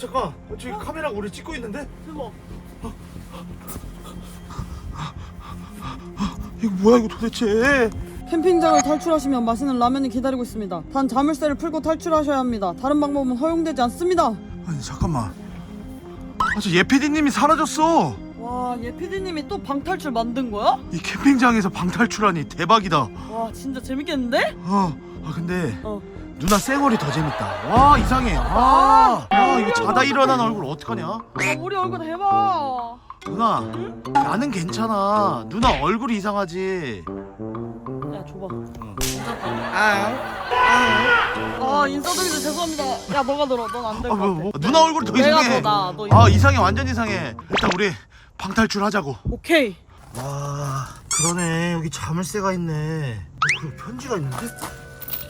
잠깐, 저기 카메라가 우리 찍고 있는데? 대박. 이거 뭐야 이거 도대체? 캠핑장을 탈출하시면 맛있는 라면이 기다리고 있습니다. 단 자물쇠를 풀고 탈출하셔야 합니다. 다른 방법은 허용되지 않습니다. 아니 잠깐만. 아, 저 예피디님이 사라졌어. 와, 얘 PD님이 또 방탈출 만든 거야? 이 캠핑장에서 방탈출하니 대박이다. 와, 진짜 재밌겠는데? 어, 아 근데 어. 누나 쌩얼이 더 재밌다. 와 이상해. 아, 아 이거 자다 일어난 얼굴 어떡하냐? 아, 우리 얼굴 대박. 누나, 나는 괜찮아. 누나 얼굴이 이상하지. 야, 줘봐. 아, 아, 인싸동이들 죄송합니다. 야, 너가 들어. 넌 안 될 아 것 뭐, 같아. 뭐. 누나 얼굴이 더 내가 이상해. 더 나. 너아 이상해, 완전 이상해. 일단 우리 방탈출 하자고. 오케이. 와, 그러네. 여기 자물쇠가 있네. 어, 그리고 편지가 있는데?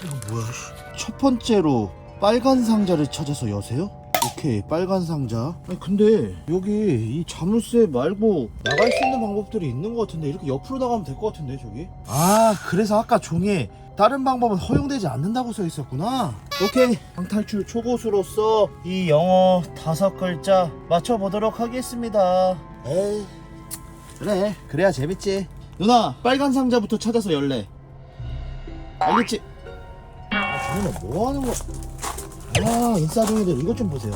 이거 뭐야? 씨. 첫 번째로 빨간 상자를 찾아서 여세요? 오케이, 빨간 상자. 아니 근데 여기 이 자물쇠 말고 나갈 수 있는 방법들이 있는 것 같은데 이렇게 옆으로 나가면 될 것 같은데 저기? 아, 그래서 아까 종이에 다른 방법은 허용되지 않는다고 써 있었구나. 오케이, 방탈출 초고수로서 이 영어 다섯 글자 맞춰보도록 하겠습니다. 에이. 그래 그래야 재밌지 누나 빨간 상자부터 찾아서 열래 알겠지? 아 누나 뭐하는 거야 아 인싸동이들 이것 좀 보세요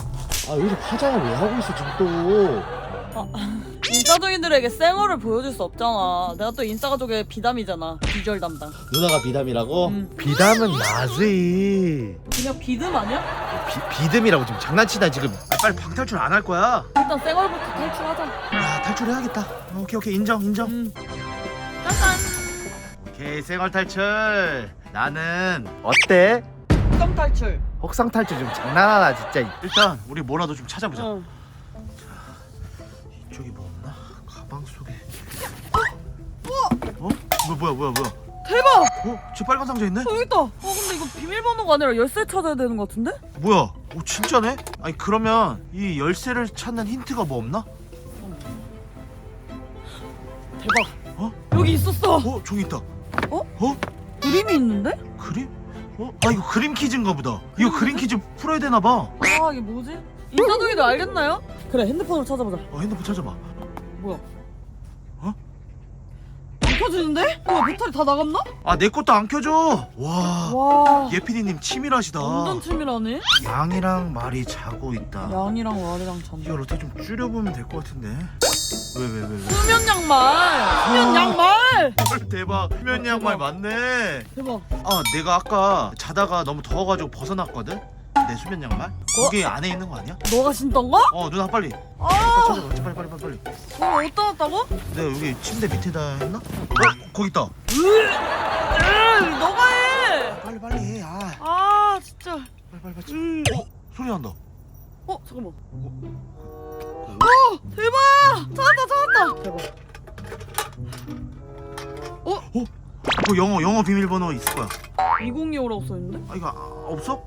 아 여기서 화장을 왜 하고 있어 지금 또 인싸동이들에게 쌩얼을 보여줄 수 없잖아. 내가 또 인싸 가족의 비담이잖아. 비주얼 담당. 누나가 비담이라고? 음. 비담은 나지 그냥 비듬 아니야? 비, 비듬이라고 지금 장난치다 지금 아, 빨리 방탈출 안 할 거야 일단 쌩얼부터 탈출하자. 아 탈출해야겠다 오케이 오케이 인정 인정 음. 짜잔. 오케이 생활 탈출 나는 어때? 점 탈출. 혹상 탈출 좀 장난하나 진짜 일단 우리 뭐라도 좀 찾아보자 응. 이쪽이 뭐 없나? 가방 속에 어? 뭐 뭐야 뭐야 뭐야 대박. 어? 저 빨간 상자 있네? 어, 여기 있다. 어 근데 이거 비밀번호가 아니라 열쇠 찾아야 되는 것 같은데? 뭐야? 오 진짜네? 아니 그러면 이 열쇠를 찾는 힌트가 뭐 없나? 대박. 어? 여기 있었어. 어? 종이 있다 어? 어? 그림이 있는데? 그림? 어? 아 이거 그림 퀴즈인가 보다 이거 그림 퀴즈 풀어야 되나 봐 아 이게 뭐지? 인싸동이들 알겠나요? 그래 핸드폰으로 찾아보자. 어, 핸드폰 찾아봐 뭐야? 어? 안 켜지는데? 뭐야 배터리 다 나갔나? 아 내 것도 안 켜져 와 와. 예피디님 치밀하시다 완전 치밀하네. 양이랑 말이 자고 있다 양이랑 와리랑 잔다. 이걸 어떻게 좀 줄여보면 될 것 같은데 왜 왜 왜 왜, 수면 양말. 수면 양말. 헐 대박 수면 양말 맞네 대박. 아 내가 아까 자다가 너무 더워가지고 벗어났거든 내 수면 양말 거기 안에 있는 거 아니야? 너가 신던 거? 어 누나 빨리 빨리 아. 찾아봐 빨리 빨리 빨리 빨리 그거 어디다 놨다고? 내가 여기 침대 밑에다 했나? 어 거기 있다 으, 너가 해. 빨리 빨리 해아 아 진짜. 빨리 빨리 빨리 어 소리 난다 어 잠깐만. 어 대박. 찾았다 찾았다. 대박. 어 영어 영어 비밀번호 있을 거야 2025라고 써있는데? 아 이거 아, 없어?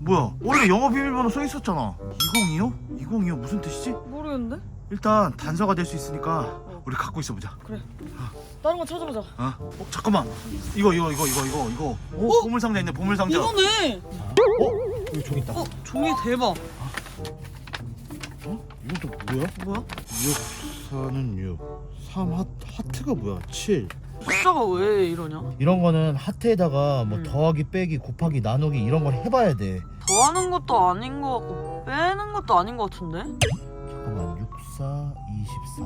뭐야 원래 영어 비밀번호 써 있었잖아 2025? 2025 무슨 뜻이지? 모르겠는데? 일단 단서가 될 수 있으니까 우리 갖고 있어 보자 다른 거 찾아보자. 어? 어 잠깐만 이거 이거 이거 이거 이거 이거 오 어? 보물 상자 있네 보물 상자 이거네. 어? 여기 저기 있다 어 종이 대박. 어? 이건 또 뭐야? 뭐야? 6 4는 6 3 하, 하트가 뭐야 7 숫자가 왜 이러냐? 이런 거는 하트에다가 뭐 음. 더하기 빼기 곱하기 나누기 이런 걸 해봐야 돼. 더하는 것도 아닌 것 같고 빼는 것도 아닌 것 같은데? 잠깐만 6 4 24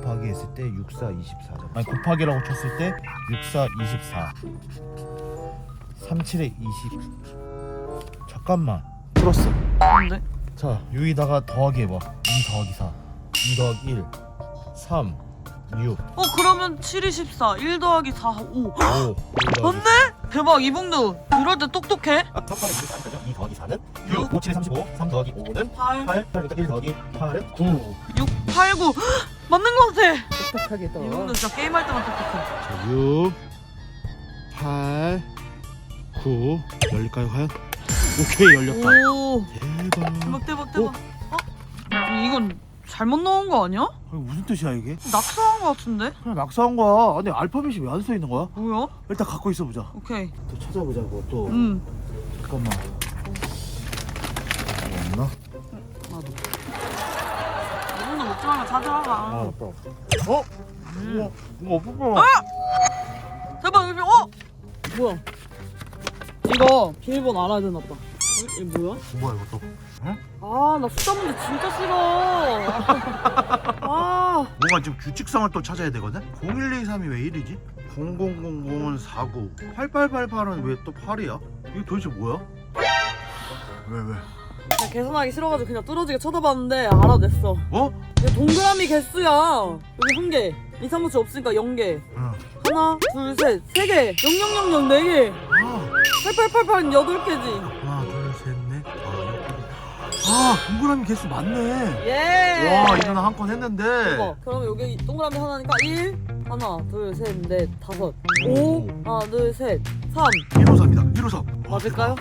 곱하기 했을 때 6 4 24 아니 곱하기라고 쳤을 때 6 4 24 3 7에 20 잠깐만. 풀었어. 뭔데? 자 여기다가 더하기 해봐. 2 더하기 4 2 더하기 1 3 6 어 그러면 7이 14 1 더하기 4 5 5 맞네? 대박 이봉두. 이럴 때 똑똑해? 첫판에 2 더하기 4는 6 5 7에 35 3 더하기 5는 8 8 그러니까 1 더하기 8은 9 6 8 9 맞는 것 같아. 똑똑하게 이봉두 진짜 게임할 때만 똑똑해. 자, 6 8 9 열릴까요 과연? 오케이 열렸다. 오. 대박. 대박 대박 대박. 어? 이건 잘못 넣은 거 아니야? 아니, 무슨 뜻이야 이게? 낙서한 거 같은데? 그냥 낙서한 거야 아니 알파벳이 왜 안 써 있는 거야? 뭐야? 일단 갖고 있어 보자 오케이 또 찾아보자고 또음 잠깐만 뭐 없나? 나도 이거는 먹지 말고 찾아가 아 없다 어? 음. 뭐가 없었어 대박 여기 어? 뭐야 이거 비밀번호 알아야 되나 보다 어? 이게 뭐야? 뭐야 이것도 응? 아나 숫자 문제 진짜 싫어 아 뭔가 지금 규칙성을 또 찾아야 되거든? 0123이 왜 1이지? 0000은 49 8888은 왜 또 8이야? 이게 도대체 뭐야? 왜 왜? 나 계산하기 싫어가지고 그냥 뚫어지게 쳐다봤는데 알아냈어 어? 이거 동그라미 개수야 여기 한개 이상무치 없으니까 0개 응. 하나 둘 셋 세 개 0000 4개 아 8888 8개지 아 동그라미 개수 많네 예 와 이거 한건 했는데 그러면 여기 동그라미 하나니까 1 하나 둘셋넷 다섯 오. 5 하나 둘셋 3 153이다 153 맞을까요?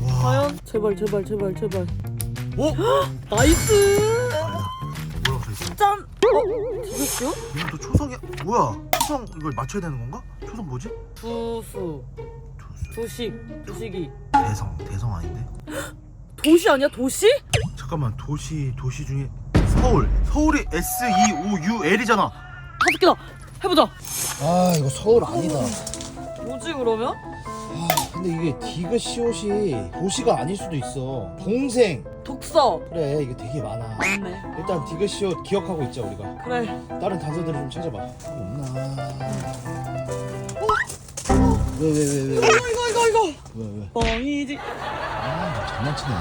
와 과연? 제발 제발 제발 제발 오? 나이스 아니다 뭐라고 써 있어? 짠! 어? 디귿이요? 이건 또 초성이 뭐야 초성 이걸 맞춰야 되는 건가? 초성 뭐지? 두수 두식 두식이 대성 대성 아닌데? 도시 아니야 도시? 잠깐만 도시 도시 중에 서울 서울이 S E O U L이잖아 다섯 개다 해보자 아 이거 서울 아니다. 뭐지 그러면? 아 근데 이게 디귿 시옷이 도시가 아닐 수도 있어. 동생. 독서 그래 이게 되게 많아. 맞네 일단 디귿 시옷 기억하고 있자 우리가. 그래 다른 단서들을 좀 찾아봐. 없나? 왜왜왜왜 왜? 이거 이거 이거 이거 왜 왜? 뻥이지 아 장난치네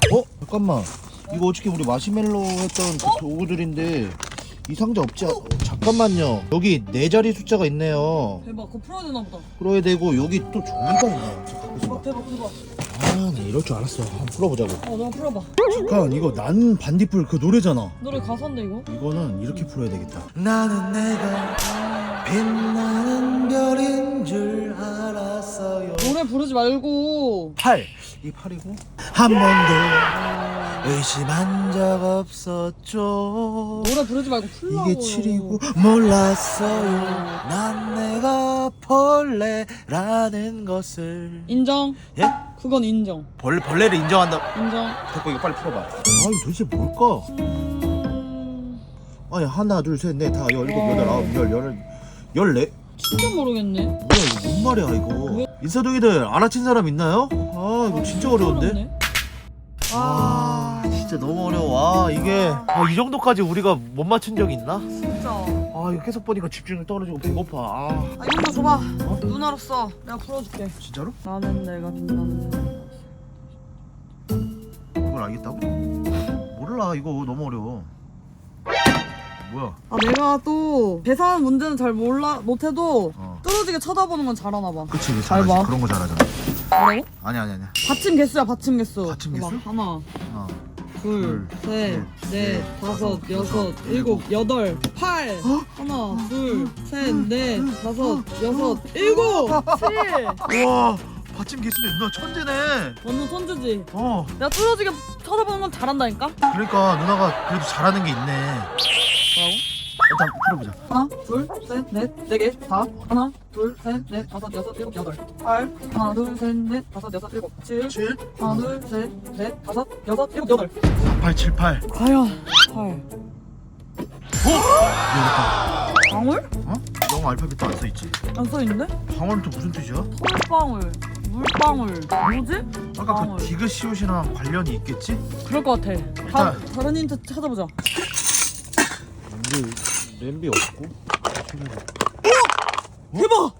지금. 어 잠깐만. 이거 어떻게 우리 마시멜로 했던 그 도구들인데 이 상자 없지? 않... 어, 잠깐만요. 여기 네 자리 숫자가 있네요. 대박 그거 풀어야 되나 보다 풀어야 되고 여기 또 종이가 있네요. 저 갖고 있어. 대박 대박 대박 아, 나 이럴 줄 알았어. 한번 풀어보자고. 어 너가 풀어봐 잠깐, 이거 난 반딧불 그 노래잖아. 노래 가사인데 이거? 이거는 이렇게 풀어야 되겠다. 나는 내가 빛나는 별인 줄 알았어요. 노래 부르지 말고 8. 이 8이고 한 번도 의심한 적 없었죠. 노래 부르지 말고 풀라고 이게 7이고 몰랐어요. 난 내가 벌레라는 것을 인정 예? 그건 인정 벌 벌레를 인정한다. 인정 됐고 이거 빨리 풀어봐. 아 이거 도대체 뭘까? 음... 아니 하나 둘 셋 넷 다 열 일곱 어. 여덟 아홉 열 열을 열네 진짜 모르겠네. 뭐야 이거 뭔 말이야 이거? 인사동이들 알아챈 사람 있나요? 아 이거 진짜 어려운데. 아 진짜 너무 어려워. 아 이게 아, 이 정도까지 우리가 못 맞춘 적이 있나? 진짜. 아 이거 계속 보니까 집중이 떨어지고 배고파. 아. 아 이거 줘봐. 누나로서. 내가 풀어줄게. 진짜로? 나는 내가 빛나는 그걸 알겠다고? 몰라 이거 너무 어려워 뭐야 아 내가 또 계산 문제는 잘 몰라 못해도 어 뚫어지게 쳐다보는 건 잘하나 봐 그치 그치 잘 봐. 그런 거 잘하잖아 뭐라고? 아니 아니 아니 받침 개수야 받침 개수 받침 봐봐. 개수? 하나 어. 둘, 둘, 셋, 셋, 넷, 넷, 다섯, 다섯, 여섯, 여섯, 일곱. 여덟, 팔. 하나, 둘, 셋, 넷, 다섯, 여섯, 일곱, 칠. 와 받침 개수네 누나 천재네 완전 천재지. 어 내가 뚫어지게 쳐다보는 건 잘한다니까? 그러니까 누나가 그래도 잘하는 게 있네? 일단 풀어보자 하나, 둘, 셋, 넷, 네 개, 다. 하나, 둘, 셋, 넷, 다섯, 여섯, 일곱, 여덟. 팔. 하나, 둘, 셋, 넷, 다섯, 여섯, 일곱, 칠. 7 하나, 둘, 셋, 넷, 다섯, 여섯, 일곱, 여덟. 4878 과연. 팔. 방울? 어? 영어 알파벳도 안 써있지 안 써있는데? 방울은 또 무슨 뜻이야? 솔방울. 물방울. 뭐지? 아까 방울. 그 디귿 시옷이랑 관련이 있겠지? 그럴 것 같아. 다, 일단- 다른 힌트 찾아보자. 냄비 냄비 없고 대박!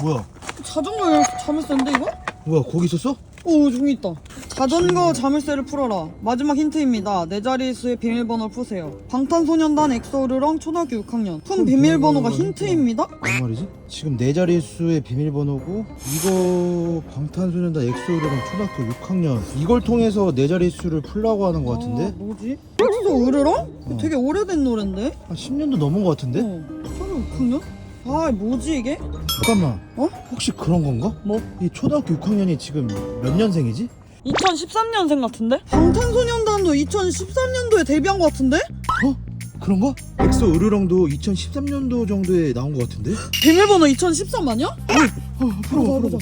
뭐야 자전거 자물쇠인데 이거? 뭐야 거기 있었어? 오 종이 있다. 자전거 자물쇠를 풀어라. 마지막 힌트입니다. 네 자리 수의 비밀번호를 푸세요. 방탄소년단 엑소르랑 초등학교 6학년. 푼 비밀번호가 힌트입니다. 뭔 말이지? 지금 네 자릿수의 비밀번호고 이거 방탄소년단 엑소르랑 초등학교 6학년 이걸 통해서 네 자릿수를 풀라고 하는 것 아, 같은데 뭐지? 엑소 으르렁? 되게 오래된 노랜데? 한 10년도 넘은 것 같은데? 어. 초등학교 6학년? 아 뭐지 이게? 잠깐만 어? 혹시 그런 건가? 뭐? 이 초등학교 6학년이 지금 몇 년생이지? 2013년생 같은데? 방탄소년단도 2013년도에 데뷔한 것 같은데? 어? 그런가? 엑소 으르렁도 2013년도 정도에 나온 것 같은데? 비밀번호 2013 아니야? 어, 앞으로 보자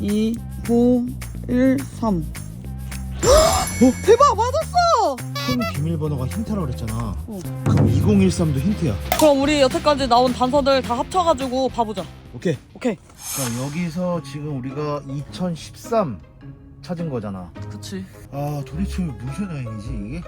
2 9 1 3 대박 맞았어! 폰 비밀번호가 힌트라고 그랬잖아 어. 그럼 2013도 힌트야 그럼 우리 여태까지 나온 단서들 다 합쳐가지고 봐보자 오케이 오케이 자 여기서 지금 우리가 2013 찾은 거잖아 그치 아 도대체 무슨 여행이지 이게?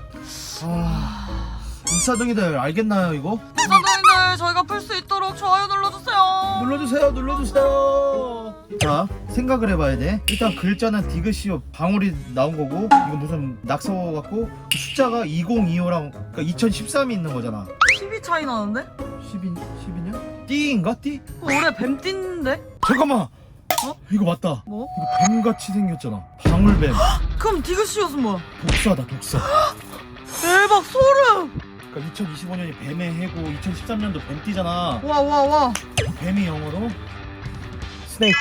아 인사동이들 알겠나요 이거? 사장님들 저희가 풀 수 있도록 좋아요 눌러주세요 눌러주세요 눌러주세요 자 생각을 해봐야 돼 일단 글자는 디귿이요 방울이 나온 거고 이거 무슨 낙서 같고 숫자가 2025랑 그러니까 2013이 있는 거잖아 10이 차이 나는데? 12, 12년? 띠인가 띠? 올해 뱀 띠인데? 잠깐만 어? 이거 맞다. 뭐? 이거 뱀같이 생겼잖아. 방울뱀. 그럼 디귿이었으면 뭐야? 독사다 독사. 대박 소름! 그러니까 2025년이 뱀의 해고 2013년도 뱀띠잖아. 와 와 와. 뱀이 영어로 스네이크.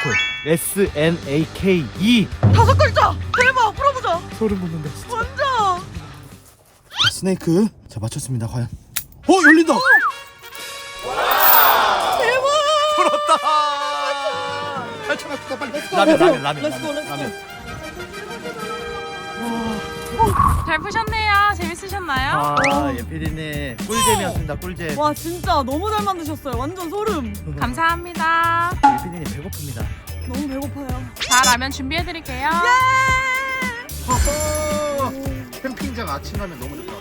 S N A K E. 다섯 글자! 대박 풀어보자. 소름 돋는다 진짜. 완전! 스네이크. 자 맞췄습니다 과연. 어 열린다 탈출합시다 빨리 라면 라면 라면 렛츠고 렛츠고. 잘 푸셨네요. 재밌으셨나요? 아 예 피디님. 꿀잼이었습니다 꿀잼. 와 진짜 너무 잘 만드셨어요. 완전 소름. 감사합니다. 예피디님 배고픕니다. 너무 배고파요. 자, 라면 준비해드릴게요. 허허! 캠핑장 아침 라면 너무 좋다.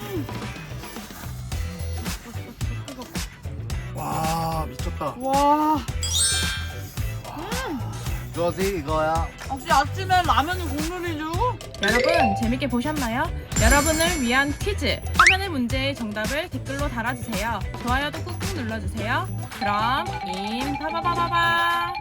와 미쳤다. 와 이거지 이거야 역시 아침에 라면이 국룰이죠 여러분, 재밌게 보셨나요? 여러분을 위한 퀴즈. 화면의 문제의 정답을 댓글로 달아주세요. 좋아요도 꾹꾹 눌러주세요. 그럼, 인, 파바바바바.